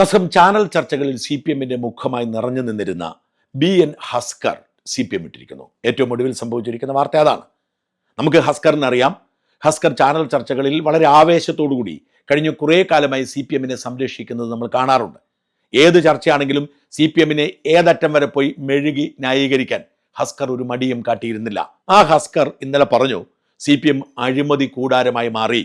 നസം channel ചർച്ചകളിൽ C P എമ്മിന്റെ മുഖമായി നിറഞ്ഞു നിന്നിരുന്ന B N Haskar C P M ഇട്ടിരിക്കുന്നു. ഏറ്റവും ഒടുവിൽ സംഭവിച്ചിരിക്കുന്ന വാർത്ത അതാണ്. നമുക്ക് ഹസ്കറിന് അറിയാം. ഹസ്കർ ചാനൽ ചർച്ചകളിൽ വളരെ ആവേശത്തോടുകൂടി കഴിഞ്ഞ കുറേ കാലമായി സി പി എമ്മിനെ സംരക്ഷിക്കുന്നത് നമ്മൾ കാണാറുണ്ട്. ഏത് ചർച്ചയാണെങ്കിലും സി പി എമ്മിനെ ഏതറ്റം വരെ പോയി മെഴുകി ന്യായീകരിക്കാൻ ഹസ്കർ ഒരു മടിയും കാട്ടിയിരുന്നില്ല. ആ ഹസ്കർ ഇന്നലെ പറഞ്ഞു സി പി എം അഴിമതി കൂടാരമായി മാറി.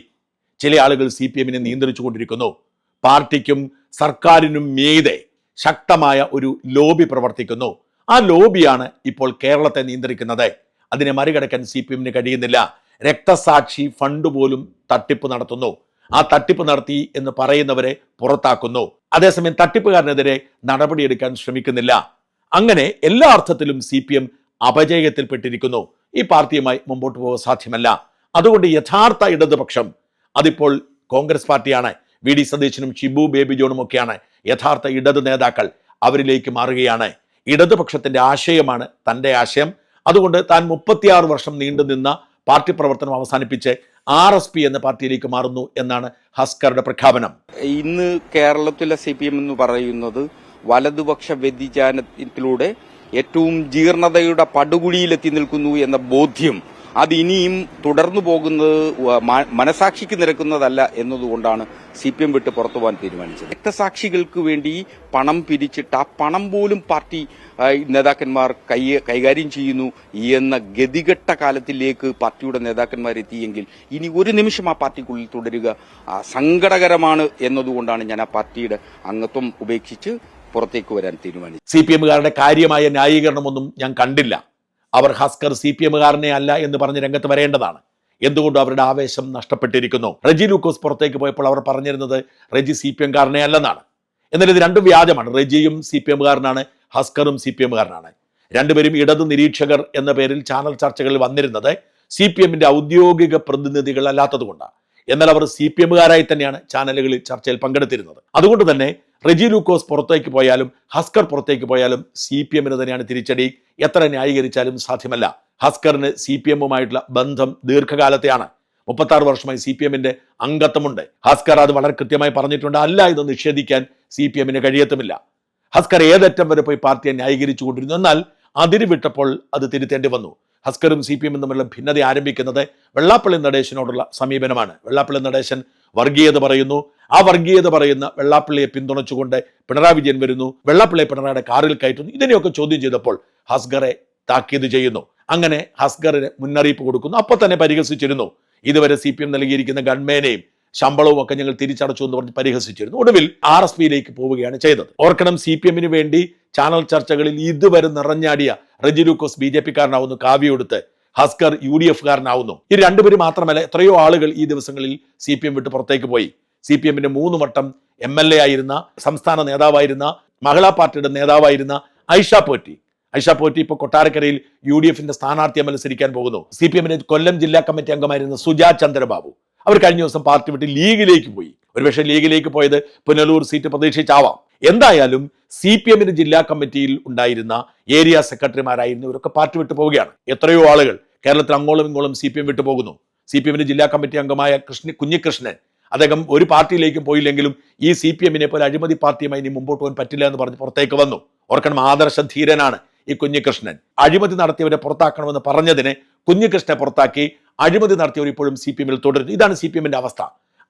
ചില ആളുകൾ സി പി എമ്മിനെ നിയന്ത്രിച്ചു കൊണ്ടിരിക്കുന്നു പാർട്ടിക്കും സർക്കാരിനും മീതെ ശക്തമായ ഒരു ലോബി പ്രവർത്തിക്കുന്നു. ആ ലോബിയാണ് ഇപ്പോൾ കേരളത്തെ നിയന്ത്രിക്കുന്നത്. അതിനെ മറികടക്കാൻ സി പി എമ്മിന് കഴിയുന്നില്ല. രക്തസാക്ഷി ഫണ്ട് പോലും തട്ടിപ്പ് നടത്തുന്നു. ആ തട്ടിപ്പ് നടത്തി എന്ന് പറയുന്നവരെ പുറത്താക്കുന്നു. അതേസമയം തട്ടിപ്പുകാരനെതിരെ നടപടിയെടുക്കാൻ ശ്രമിക്കുന്നില്ല. അങ്ങനെ എല്ലാ അർത്ഥത്തിലും സി പി എം അപജയത്തിൽപ്പെട്ടിരിക്കുന്നു. ഈ പാർട്ടിയുമായി മുമ്പോട്ട് പോകാൻ സാധ്യമല്ല. അതുകൊണ്ട് യഥാർത്ഥ ഇടതുപക്ഷം അതിപ്പോൾ കോൺഗ്രസ് പാർട്ടിയാണ്. വി ഡി സതീശനും ഷിബു ബേബി ജോണും ഒക്കെയാണ് യഥാർത്ഥ ഇടത് നേതാക്കൾ അവരിലേക്ക് മാറുകയാണ്. ഇടതുപക്ഷത്തിന്റെ ആശയമാണ് തന്റെ ആശയം. അതുകൊണ്ട് താൻ മുപ്പത്തിയാറ് വർഷം നീണ്ടു നിന്ന പാർട്ടി പ്രവർത്തനം അവസാനിപ്പിച്ച് ആർ എസ് പി എന്ന പാർട്ടിയിലേക്ക് മാറുന്നു എന്നാണ് ഹസ്കറുടെ പ്രഖ്യാപനം. ഇന്ന് കേരളത്തിലെ സി പി എം എന്ന് പറയുന്നത് വലതുപക്ഷ വ്യതിചാനത്തിലൂടെ ഏറ്റവും ജീർണതയുടെ പടുകുഴിയിലെത്തി നിൽക്കുന്നു എന്ന ബോധ്യം അത് ഇനിയും തുടർന്നു പോകുന്നത് മനസാക്ഷിക്ക് നിരക്കുന്നതല്ല എന്നതുകൊണ്ടാണ് സി പി എം വിട്ട് പുറത്തു പോകാൻ തീരുമാനിച്ചത്. രക്തസാക്ഷികൾക്ക് വേണ്ടി പണം പിരിച്ചിട്ട് ആ പണം പോലും പാർട്ടി നേതാക്കന്മാർ കൈ കൈകാര്യം ചെയ്യുന്നു എന്ന ഗതികെട്ട കാലത്തിലേക്ക് പാർട്ടിയുടെ നേതാക്കന്മാർ എത്തിയെങ്കിൽ ഇനി ഒരു നിമിഷം ആ പാർട്ടിക്കുള്ളിൽ തുടരുക സങ്കടകരമാണ് എന്നതുകൊണ്ടാണ് ഞാൻ ആ പാർട്ടിയുടെ അംഗത്വം ഉപേക്ഷിച്ച് പുറത്തേക്ക് വരാൻ തീരുമാനിച്ചത്. സി പി എമ്മുകാരുടെ കാര്യമായ ന്യായീകരണമൊന്നും ഞാൻ കണ്ടില്ല. അവർ ഹസ്കർ സി പി എമ്മുകാരനെ അല്ല എന്ന് പറഞ്ഞ് രംഗത്ത് വരേണ്ടതാണ്. എന്തുകൊണ്ടും അവരുടെ ആവേശം നഷ്ടപ്പെട്ടിരിക്കുന്നു? റെജി ലൂക്കോസ് പുറത്തേക്ക് പോയപ്പോൾ അവർ പറഞ്ഞിരുന്നത് റെജി സി പി എംകാരനെ അല്ലെന്നാണ്. എന്നാൽ ഇത് രണ്ടും വ്യാജമാണ്. റെജിയും സി പി എമ്മുകാരനാണ് ഹസ്കറും സി പി എമ്മുകാരനാണ്. രണ്ടുപേരും ഇടത് നിരീക്ഷകർ എന്ന പേരിൽ ചാനൽ ചർച്ചകളിൽ വന്നിരുന്നത് സി പി എമ്മിന്റെ ഔദ്യോഗിക പ്രതിനിധികൾ അല്ലാത്തതുകൊണ്ടാണ് എന്നാൽ അവർ സി പി എമ്മുകാരായി തന്നെയാണ് ചാനലുകളിൽ ചർച്ചയിൽ പങ്കെടുത്തിരുന്നത്. അതുകൊണ്ട് തന്നെ റെജി ലൂക്കോസ് പുറത്തേക്ക് പോയാലും ഹസ്കർ പുറത്തേക്ക് പോയാലും സി പി എമ്മിന് തന്നെയാണ് തിരിച്ചടി. എത്ര ന്യായീകരിച്ചാലും സാധ്യമല്ല. ഹസ്കറിന് സി പി എമ്മുമായിട്ടുള്ള ബന്ധം ദീർഘകാലത്തെയാണ്. മുപ്പത്തി ആറ് വർഷമായി സി പി എമ്മിന്റെ അംഗത്വമുണ്ട്. ഹസ്കർ അത് വളരെ കൃത്യമായി പറഞ്ഞിട്ടുണ്ട്. അല്ല ഇത് നിഷേധിക്കാൻ സി പി എമ്മിന് കഴിയത്തുമില്ല. ഹസ്കർ ഏതറ്റം വരെ പോയി പാർട്ടിയെ ന്യായീകരിച്ചു കൊണ്ടിരുന്നു എന്നാൽ അതിര് വിട്ടപ്പോൾ അത് തിരുത്തേണ്ടി വന്നു. ഹസ്കറും സി പി എമ്മും തമ്മിലുള്ള ഭിന്നത ആരംഭിക്കുന്നത് വെള്ളാപ്പള്ളി നടേശനോടുള്ള സമീപനമാണ്. വെള്ളാപ്പള്ളി നടേശൻ വർഗീയത പറയുന്നു. ആ വർഗീയത പറയുന്ന വെള്ളാപ്പള്ളിയെ പിന്തുണച്ചുകൊണ്ട് പിണറായി വിജയൻ വരുന്നു. വെള്ളാപ്പള്ളിയെ പിണറായിയുടെ കാറിൽ കയറ്റുന്നു. ഇതിനെയൊക്കെ ചോദ്യം ചെയ്തപ്പോൾ ഹസ്കറെ താക്കീത് ചെയ്യുന്നു. അങ്ങനെ ഹസ്കറിന് മുന്നറിയിപ്പ് കൊടുക്കുന്നു. അപ്പോൾ തന്നെ പരിഹസിച്ചിരുന്നു. ഇതുവരെ സി പി എം നൽകിയിരിക്കുന്ന ഗൺമേനെയും ശമ്പളവും ഒക്കെ ഞങ്ങൾ തിരിച്ചടച്ചു എന്ന് പറഞ്ഞ് പരിഹസിച്ചിരുന്നു. ഒടുവിൽ ആർ എസ് പിയിലേക്ക് പോവുകയാണ് ചെയ്തത്. ഓർക്കണം സി പി എമ്മിന് വേണ്ടി ചാനൽ ചർച്ചകളിൽ ഇതുവരെ നിറഞ്ഞാടിയ റെജി ലൂക്കോസ് ബി ജെ പിക്കാരനാവുന്നു കാവ്യെടുത്ത് ഹസ്കർ യു ഡി എഫ് കാരനാവുന്നു ഈ രണ്ടുപേരും മാത്രമല്ല എത്രയോ ആളുകൾ ഈ ദിവസങ്ങളിൽ സി പി എം വിട്ട് പുറത്തേക്ക് പോയി. സി പി എമ്മിന്റെ മൂന്ന് വട്ടം എം എൽ എ ആയിരുന്ന സംസ്ഥാന നേതാവായിരുന്ന മഹിളാ പാർട്ടിയുടെ നേതാവായിരുന്ന ഐഷ പോറ്റി. ഐഷ പോറ്റി ഇപ്പോൾ കൊട്ടാരക്കരയിൽ യു ഡി എഫിന്റെ സ്ഥാനാർത്ഥിയെ മത്സരിക്കാൻ പോകുന്നു. സി പി എമ്മിന്റെ കൊല്ലം ജില്ലാ കമ്മിറ്റി അംഗമായിരുന്ന സുജാ ചന്ദ്രബാബു. അവർ കഴിഞ്ഞ ദിവസം പാർട്ടി വിട്ട് ലീഗിലേക്ക് പോയി. ഒരുപക്ഷെ ലീഗിലേക്ക് പോയത് പുനലൂർ സീറ്റ് പ്രതീക്ഷിച്ചാവാം. എന്തായാലും സി പി എമ്മിന്റെ ജില്ലാ കമ്മിറ്റിയിൽ ഉണ്ടായിരുന്ന ഏരിയ സെക്രട്ടറിമാരായിരുന്നു ഇവരൊക്കെ പാർട്ടി വിട്ടു പോവുകയാണ്. എത്രയോ ആളുകൾ കേരളത്തിൽ അങ്ങോളം ഇങ്ങോളം സി പി എം വിട്ടു പോകുന്നു. സി പി എമ്മിന്റെ ജില്ലാ കമ്മിറ്റി അംഗമായ കൃഷ്ണ കുഞ്ഞികൃഷ്ണൻ അദ്ദേഹം ഒരു പാർട്ടിയിലേക്കും പോയില്ലെങ്കിലും ഈ സി പി എമ്മിനെ പോലെ അഴിമതി പാർട്ടിയുമായി ഇനി മുമ്പോട്ട് പോകാൻ പറ്റില്ല എന്ന് പറഞ്ഞ് പുറത്തേക്ക് വന്നു. ഓർക്കണം ആദർശ ധീരനാണ് ഈ കുഞ്ഞികൃഷ്ണൻ. അഴിമതി നടത്തിയവരെ പുറത്താക്കണമെന്ന് പറഞ്ഞതിനെ കുഞ്ഞികൃഷ്ണനെ പുറത്താക്കി അഴിമതി നടത്തിയവർ ഇപ്പോഴും സി പി എമ്മിൽ തുടരുന്നു ഇതാണ് സി പി എമ്മിന്റെ അവസ്ഥ.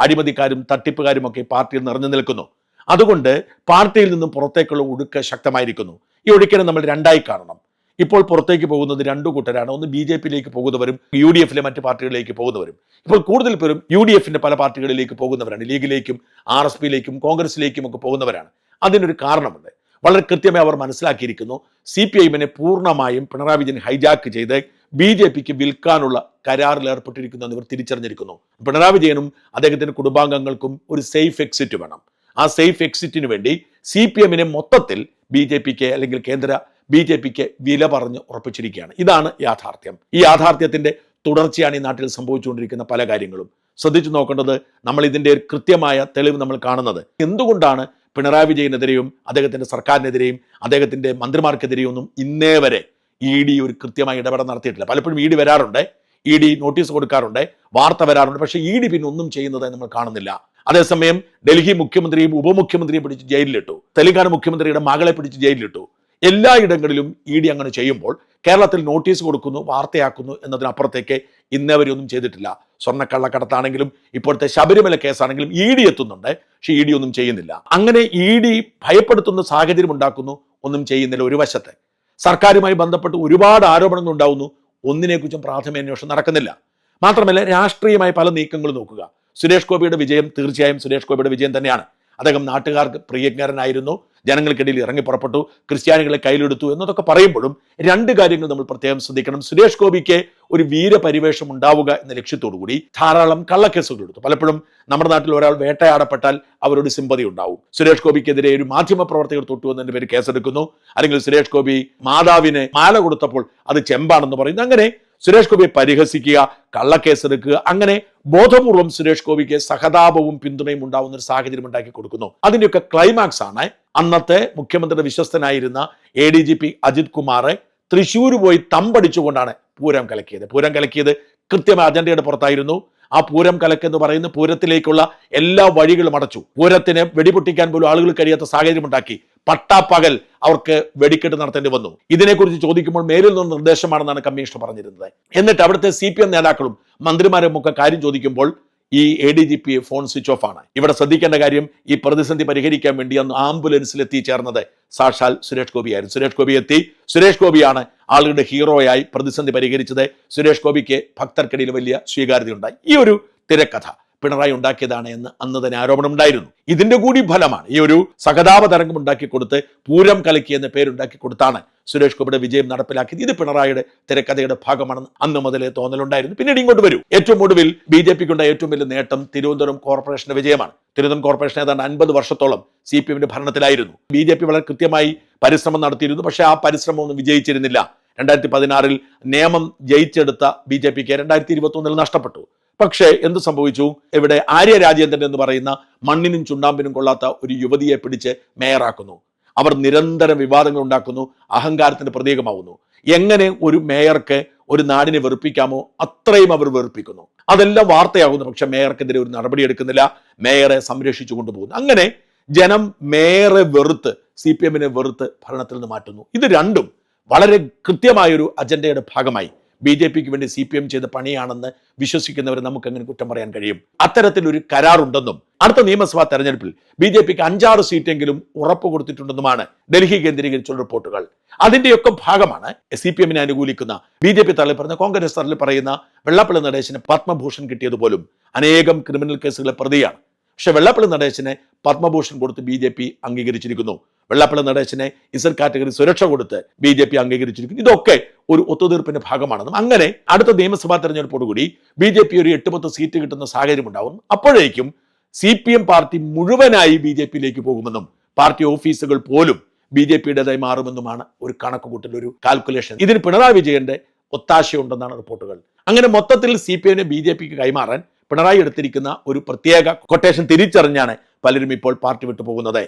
അഴിമതിക്കാരും തട്ടിപ്പുകാരും ഒക്കെ പാർട്ടിയിൽ നിറഞ്ഞു നിൽക്കുന്നു. അതുകൊണ്ട് പാർട്ടിയിൽ നിന്നും പുറത്തേക്കുള്ള ഒഴുക്ക് ശക്തമായിരിക്കുന്നു. ഈ ഒഴുക്കിനെ നമ്മൾ രണ്ടായി കാണണം. ഇപ്പോൾ പുറത്തേക്ക് പോകുന്നത് രണ്ടു കൂട്ടരാണ്. ഒന്ന് ബി ജെ പിയിലേക്ക് പോകുന്നവരും യു ഡി എഫിലെ മറ്റ് പാർട്ടികളിലേക്ക് പോകുന്നവരും. ഇപ്പോൾ കൂടുതൽ പേരും യു ഡി എഫിന്റെ പല പാർട്ടികളിലേക്ക് പോകുന്നവരാണ്. ലീഗിലേക്കും ആർ എസ് പിയിലേക്കും കോൺഗ്രസിലേക്കും ഒക്കെ പോകുന്നവരാണ്. അതിനൊരു കാരണമുണ്ട്. വളരെ കൃത്യമായി അവർ മനസ്സിലാക്കിയിരിക്കുന്നു. സി പി ഐഎമ്മിനെ പൂർണമായും പിണറായി വിജയൻ ഹൈജാക്ക് ചെയ്ത് ബി ജെ പിക്ക് വിൽക്കാനുള്ള കരാറിൽ ഏർപ്പെട്ടിരിക്കുന്നു എന്ന് ഇവർ തിരിച്ചറിഞ്ഞിരിക്കുന്നു. പിണറായി വിജയനും അദ്ദേഹത്തിന്റെ കുടുംബാംഗങ്ങൾക്കും ഒരു സേഫ് എക്സിറ്റ് വേണം. ആ സേഫ് എക്സിറ്റിന് വേണ്ടി സി പി എമ്മിനെ മൊത്തത്തിൽ ബി ജെ പിക്ക് അല്ലെങ്കിൽ കേന്ദ്ര ബി ജെ പിക്ക് വില പറഞ്ഞ് ഉറപ്പിച്ചിരിക്കുകയാണ്. ഇതാണ് യാഥാർത്ഥ്യം. ഈ യാഥാർത്ഥ്യത്തിന്റെ തുടർച്ചയാണ് ഈ നാട്ടിൽ സംഭവിച്ചുകൊണ്ടിരിക്കുന്ന പല കാര്യങ്ങളും. ശ്രദ്ധിച്ചു നോക്കേണ്ടത് നമ്മൾ ഇതിന്റെ ഒരു കൃത്യമായ തെളിവ് നമ്മൾ കാണുന്നത്. എന്തുകൊണ്ടാണ് പിണറായി വിജയനെതിരെയും അദ്ദേഹത്തിന്റെ സർക്കാരിനെതിരെയും അദ്ദേഹത്തിന്റെ മന്ത്രിമാർക്കെതിരെയും ഒന്നും ഇന്നേ വരെ ഇ ഡി ഒരു കൃത്യമായി ഇടപെടൽ നടത്തിയിട്ടില്ല. പലപ്പോഴും ഇ ഡി വരാറുണ്ട്. ഇ ഡി നോട്ടീസ് കൊടുക്കാറുണ്ട്. വാർത്ത വരാറുണ്ട്. പക്ഷേ ഇ ഡി പിന്നെ ഒന്നും ചെയ്യുന്നതായി നമ്മൾ കാണുന്നില്ല. അതേസമയം ഡൽഹി മുഖ്യമന്ത്രിയും ഉപമുഖ്യമന്ത്രിയും പിടിച്ച് ജയിലിലിട്ടു. തെലങ്കാന മുഖ്യമന്ത്രിയുടെ മകളെ പിടിച്ച് ജയിലിലിട്ടു. എല്ലായിടങ്ങളിലും ഇ ഡി അങ്ങനെ ചെയ്യുമ്പോൾ കേരളത്തിൽ നോട്ടീസ് കൊടുക്കുന്നു വാർത്തയാക്കുന്നു എന്നതിനപ്പുറത്തേക്ക് ഇന്നവരൊന്നും ചെയ്തിട്ടില്ല. സ്വർണക്കള്ളക്കടത്താണെങ്കിലും ഇപ്പോഴത്തെ ശബരിമല കേസാണെങ്കിലും ഇ ഡി എത്തുന്നുണ്ട്. പക്ഷെ ഇ ഡി ഒന്നും ചെയ്യുന്നില്ല. അങ്ങനെ ഇ ഡി ഭയപ്പെടുത്തുന്ന സാഹചര്യം ഉണ്ടാക്കുന്നു ഒന്നും ചെയ്യുന്നില്ല ഒരു വശത്തെ. സർക്കാരുമായി ബന്ധപ്പെട്ട് ഒരുപാട് ആരോപണങ്ങൾ ഉണ്ടാവുന്നു. ഒന്നിനെക്കുറിച്ചും പ്രാഥമിക അന്വേഷണം നടക്കുന്നില്ല. മാത്രമല്ല രാഷ്ട്രീയമായ പല നീക്കങ്ങളും നോക്കുക. സുരേഷ് ഗോപിയുടെ വിജയം തീർച്ചയായും സുരേഷ് ഗോപിയുടെ വിജയം തന്നെയാണ്. അദ്ദേഹം നാട്ടുകാർക്ക് പ്രിയങ്കരനായിരുന്നു ജനങ്ങൾക്കിടയിൽ ഇറങ്ങി പുറപ്പെട്ടു ക്രിസ്ത്യാനികളെ കയ്യിലെടുത്തു എന്നതൊക്കെ പറയുമ്പോഴും രണ്ട് കാര്യങ്ങൾ നമ്മൾ പ്രത്യേകം ശ്രദ്ധിക്കണം. സുരേഷ് ഗോപിക്ക് ഒരു വീരപരിവേഷം ഉണ്ടാവുക എന്ന ലക്ഷ്യത്തോടു കൂടി ധാരാളം കള്ളക്കേസുകൾ എടുത്തു. പലപ്പോഴും നമ്മുടെ നാട്ടിൽ ഒരാൾ വേട്ടയാടപ്പെട്ടാൽ അവരോട് സിമ്പതി ഉണ്ടാവും. സുരേഷ് ഗോപിക്കെതിരെ ഒരു മാധ്യമ പ്രവർത്തകർ തൊട്ടു എന്നതിന്റെ പേര് കേസെടുക്കുന്നു. അല്ലെങ്കിൽ സുരേഷ് ഗോപി മാതാവിന് മാല കൊടുത്തപ്പോൾ അത് ചെമ്പാണെന്ന് പറയുന്നു. അങ്ങനെ സുരേഷ് ഗോപിയെ പരിഹസിക്കുക കള്ളക്കേസെടുക്കുക അങ്ങനെ ബോധപൂർവം സുരേഷ് ഗോപിക്ക് സഹതാപവും പിന്തുണയും ഉണ്ടാവുന്ന ഒരു സാഹചര്യം ഉണ്ടാക്കി കൊടുക്കുന്നു. അതിന്റെയൊക്കെ ക്ലൈമാക്സ് ആണ് അന്നത്തെ മുഖ്യമന്ത്രിയുടെ വിശ്വസ്തനായിരുന്ന A D G P Ajith കുമാറെ Thrissur പോയി തമ്പടിച്ചുകൊണ്ടാണ് പൂരം കലക്കിയത്. പൂരം കലക്കിയത് കൃത്യമായ അജണ്ടയുടെ പുറത്തായിരുന്നു. ആ പൂരം കലക്ക് എന്ന് പറയുന്ന പൂരത്തിലേക്കുള്ള എല്ലാ വഴികളും അടച്ചു. പൂരത്തിന് വെടിപൊട്ടിക്കാൻ പോലും ആളുകൾ കഴിയാത്ത സാഹചര്യം ഉണ്ടാക്കി. പട്ടാപ്പകൽ അവർക്ക് വെടിക്കെട്ട് നടത്തേണ്ടി വന്നു. ഇതിനെക്കുറിച്ച് ചോദിക്കുമ്പോൾ മേലിൽ നിന്ന് നിർദ്ദേശമാണെന്നാണ് കമ്മീഷണർ പറഞ്ഞിരുന്നത്. എന്നിട്ട് അവിടുത്തെ സി പി എം നേതാക്കളും മന്ത്രിമാരും ഒക്കെ കാര്യം ചോദിക്കുമ്പോൾ ഈ A D G P phone switch off ആണ്. ഇവിടെ ശ്രദ്ധിക്കേണ്ട കാര്യം ഈ പ്രതിസന്ധി പരിഹരിക്കാൻ വേണ്ടി അന്ന് ആംബുലൻസിൽ എത്തിച്ചേർന്നത് സാക്ഷാൽ സുരേഷ് ഗോപിയായിരുന്നു സുരേഷ് ഗോപി എത്തി. സുരേഷ് ഗോപിയാണ് ആളുകളുടെ ഹീറോയായി പ്രതിസന്ധി പരിഹരിച്ചത്. സുരേഷ് ഗോപിക്ക് ഭക്തർക്കിടയിൽ വലിയ സ്വീകാര്യതയുണ്ടായി. ഈ ഒരു തിരക്കഥ. പിണറായി ഉണ്ടാക്കിയതാണ് എന്ന് അന്ന് തന്നെ ആരോപണം ഉണ്ടായിരുന്നു. ഇതിന്റെ കൂടി ഫലമാണ് ഈ ഒരു സഹതാപ തരംഗം ഉണ്ടാക്കി കൊടുത്ത് പൂരം കലക്കി എന്ന പേരുണ്ടാക്കി കൊടുത്താണ് സുരേഷ് ഗോപിയുടെ വിജയം നടപ്പിലാക്കിയത്. ഇത് പിണറായിയുടെ തിരക്കഥയുടെ ഭാഗമാണെന്ന് അന്ന് മുതലേ തോന്നലുണ്ടായിരുന്നു. പിന്നീട് ഇങ്ങോട്ട് വരും. ഏറ്റവും ഒടുവിൽ ബി ജെ പിക്ക് ഉണ്ടായ ഏറ്റവും വലിയ നേട്ടം തിരുവനന്തപുരം കോർപ്പറേഷന്റെ വിജയമാണ്. തിരുവനന്തപുരം കോർപ്പറേഷൻ ഏതാണ്ട് അൻപത് വർഷത്തോളം സി പി എമ്മിന്റെ ഭരണത്തിലായിരുന്നു. ബി ജെ പി വളരെ കൃത്യമായി പരിശ്രമം നടത്തിയിരുന്നു. പക്ഷേ ആ പരിശ്രമം ഒന്നും വിജയിച്ചിരുന്നില്ല. രണ്ടായിരത്തി പതിനാറിൽ നിയമം ജയിച്ചെടുത്ത ബി ജെ പിക്ക് രണ്ടായിരത്തി ഇരുപത്തി ഒന്നിൽ നഷ്ടപ്പെട്ടു. പക്ഷേ എന്ത് സംഭവിച്ചു? ഇവിടെ ആര്യ രാജേന്ദ്രൻ എന്ന് പറയുന്ന മണ്ണിനും ചുണ്ടാമ്പിനും കൊള്ളാത്ത ഒരു യുവതിയെ പിടിച്ച് മേയറാക്കുന്നു. അവർ നിരന്തരം വിവാദങ്ങൾ ഉണ്ടാക്കുന്നു അഹങ്കാരത്തിന്റെ പ്രതീകമാവുന്നു. എങ്ങനെ ഒരു മേയർക്ക് ഒരു നാടിനെ വെറുപ്പിക്കാമോ അത്രയും അവർ വെറുപ്പിക്കുന്നു. അതെല്ലാം വാർത്തയാകുന്നു പക്ഷെ മേയർക്കെതിരെ ഒരു നടപടി എടുക്കുന്നില്ല. മേയറെ സംരക്ഷിച്ചു കൊണ്ടുപോകുന്നു. അങ്ങനെ ജനം മേയറെ വെറുത്ത് സി പി എമ്മിനെ വെറുത്ത് ഭരണത്തിൽ നിന്ന് മാറ്റുന്നു. ഇത് രണ്ടും വളരെ കൃത്യമായൊരു അജണ്ടയുടെ ഭാഗമായി. ബി ജെ പിക്ക് വേണ്ടി സി പി എം ചെയ്ത പണിയാണെന്ന് വിശ്വസിക്കുന്നവർ നമുക്ക് അങ്ങനെ കുറ്റം പറയാൻ കഴിയും? അത്തരത്തിലൊരു കരാറുണ്ടെന്നും അടുത്ത നിയമസഭാ തെരഞ്ഞെടുപ്പിൽ ബി ജെ പിക്ക് അഞ്ചാറ് സീറ്റെങ്കിലും ഉറപ്പ് കൊടുത്തിട്ടുണ്ടെന്നുമാണ് ഡൽഹി കേന്ദ്രീകരിച്ചുള്ള റിപ്പോർട്ടുകൾ. അതിന്റെയൊക്കെ ഭാഗമാണ് സി പി എമ്മിനെ അനുകൂലിക്കുന്ന ബി ജെ പി തള്ളി പറയുന്ന കോൺഗ്രസ് തള്ളി പറയുന്ന വെള്ളപ്പള്ളി നടേശന് പത്മഭൂഷൺ കിട്ടിയതുപോലും അനേകം ക്രിമിനൽ കേസുകളെ പ്രതിയാണ്. പക്ഷെ വെള്ളാപ്പള്ളി നടേശനെ പത്മഭൂഷൺ കൊടുത്ത് ബി ജെ പി അംഗീകരിച്ചിരിക്കുന്നു. വെള്ളപ്പള്ളി നടേശനെ ഇസൽ കാറ്റഗറി സുരക്ഷ കൊടുത്ത് ബി ജെ പി അംഗീകരിച്ചിരിക്കുന്നു. ഇതൊക്കെ ഒരു ഒത്തുതീർപ്പിന്റെ ഭാഗമാണെന്നും അങ്ങനെ അടുത്ത നിയമസഭാ തെരഞ്ഞെടുപ്പോടുകൂടി ബി ജെ പി ഒരു എട്ട് പത്ത് സീറ്റ് കിട്ടുന്ന സാഹചര്യം ഉണ്ടാവും. അപ്പോഴേക്കും സി പി എം പാർട്ടി മുഴുവനായി ബി ജെ പിയിലേക്ക് പോകുമെന്നും പാർട്ടി ഓഫീസുകൾ പോലും ബി ജെ പിയുടേതായി മാറുമെന്നുമാണ് ഒരു കണക്കുകൂട്ടൽ ഒരു കാൽക്കുലേഷൻ ഇതിന് പിണറായി വിജയന്റെ ഒത്താശയുണ്ടെന്നാണ് റിപ്പോർട്ടുകൾ. അങ്ങനെ മൊത്തത്തിൽ സി പി എമ്മിനെ ബി ജെ പിക്ക് കൈമാറാൻ പിണറായി എടുത്തിരിക്കുന്ന ഒരു പ്രത്യേക കൊട്ടേഷൻ തിരിച്ചറിഞ്ഞാണ് പലരും ഇപ്പോൾ പാർട്ടി വിട്ടു പോകുന്നത്.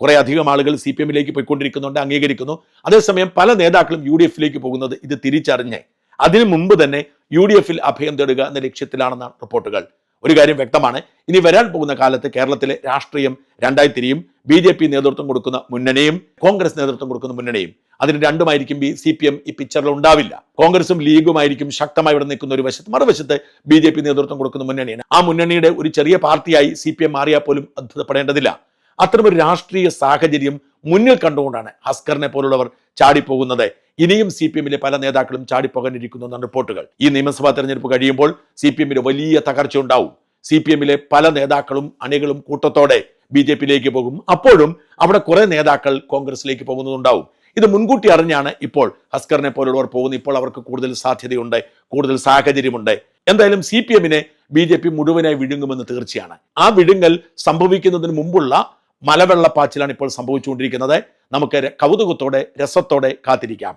കുറെ അധികം ആളുകൾ സി പി എമ്മിലേക്ക് പോയിക്കൊണ്ടിരിക്കുന്നുണ്ട് അംഗീകരിക്കുന്നു. അതേസമയം പല നേതാക്കളും യു ഡി എഫിലേക്ക് പോകുന്നത് ഇത് തിരിച്ചറിഞ്ഞ്. അതിനു മുമ്പ് തന്നെ യു ഡി എഫിൽ അഭയം തേടുക എന്ന ലക്ഷ്യത്തിലാണെന്നാണ് റിപ്പോർട്ടുകൾ. ഒരു കാര്യം വ്യക്തമാണ്. ഇനി വരാൻ പോകുന്ന കാലത്ത് കേരളത്തിലെ രാഷ്ട്രീയം രണ്ടായി തിരിയും. ബി ജെ പി നേതൃത്വം കൊടുക്കുന്ന മുന്നണിയും കോൺഗ്രസ് നേതൃത്വം കൊടുക്കുന്ന മുന്നണിയും. അതിന് രണ്ടുമായിരിക്കും ബി സി പി എം ഈ പിക്ചറിൽ ഉണ്ടാവില്ല. കോൺഗ്രസും ലീഗുമായിരിക്കും ശക്തമായി ഇവിടെ നിൽക്കുന്ന ഒരു വശത്ത്. മറുവശത്ത് ബി ജെ പി നേതൃത്വം കൊടുക്കുന്ന മുന്നണിയാണ്. ആ മുന്നണിയുടെ ഒരു ചെറിയ പാർട്ടിയായി സി പി എം മാറിയാൽ പോലും അത്ഭുതപ്പെടേണ്ടതില്ല. അത്തരമൊരു രാഷ്ട്രീയ സാഹചര്യം മുന്നിൽ കണ്ടുകൊണ്ടാണ് ഹസ്കറിനെ പോലുള്ളവർ ചാടിപ്പോകുന്നത്. ഇനിയും സി പി എമ്മിലെ പല നേതാക്കളും ചാടിപ്പോകാനിരിക്കുന്നു എന്നാണ് റിപ്പോർട്ടുകൾ. ഈ നിയമസഭാ തെരഞ്ഞെടുപ്പ് കഴിയുമ്പോൾ സി പി എമ്മിന് വലിയ തകർച്ച ഉണ്ടാവും. സി പി എമ്മിലെ പല നേതാക്കളും അണികളും കൂട്ടത്തോടെ ബി ജെ പിയിലേക്ക് പോകും. അപ്പോഴും അവിടെ കുറെ നേതാക്കൾ കോൺഗ്രസിലേക്ക് പോകുന്നതുണ്ടാവും. ഇത് മുൻകൂട്ടി അറിഞ്ഞാണ് ഇപ്പോൾ ഹസ്കറിനെ പോലുള്ളവർ പോകുന്നത്. ഇപ്പോൾ അവർക്ക് കൂടുതൽ സാധ്യതയുണ്ട് കൂടുതൽ സാഹചര്യമുണ്ട്. എന്തായാലും സി പി എമ്മിനെ ബി ജെ പി മുഴുവനായി വിഴുങ്ങുമെന്ന് തീർച്ചയാണ്. ആ വിഴുങ്ങൽ സംഭവിക്കുന്നതിന് മുമ്പുള്ള മലവെള്ളപ്പാച്ചിലാണ് ഇപ്പോൾ സംഭവിച്ചുകൊണ്ടിരിക്കുന്നത്. നമുക്ക് കൗതുകത്തോടെ രസത്തോടെ കാത്തിരിക്കാം.